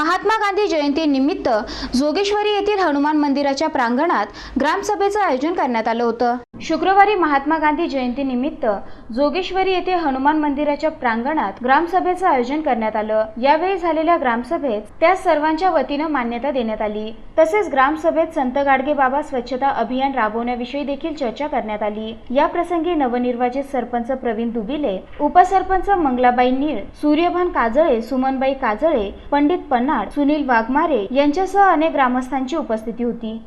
महात्मा गांधी जयंती निमित्त जोगेश्वरी येथील हनुमान मंदिराच्या प्रांगणात ग्रामसभेचं आयोजन करण्यात आलं होतं. शुक्रवारी महात्मा गांधी जयंती निमित्त जोगेश्वरी येथे हनुमान मंदिराच्या प्रांगणात ग्रामसभेचं आयोजन करण्यात आलं. यावेळी झालेल्या ग्रामसभेत त्या सर्वांच्या वतीनं मान्यता देण्यात आली. तसेच ग्रामसभेत संत गाडगे बाबा स्वच्छता अभियान राबवण्याविषयी देखील चर्चा करण्यात आली. या प्रसंगी नवनिर्वाचित सरपंच प्रवीण दुबिले उपसरपंच मंगलाबाई नीळ सूर्यभान काजळे सुमनबाई काजळे पंडित कर्नाड सुनील वाघमारे यांच्यासह अनेक ग्रामस्थांची उपस्थिती होती.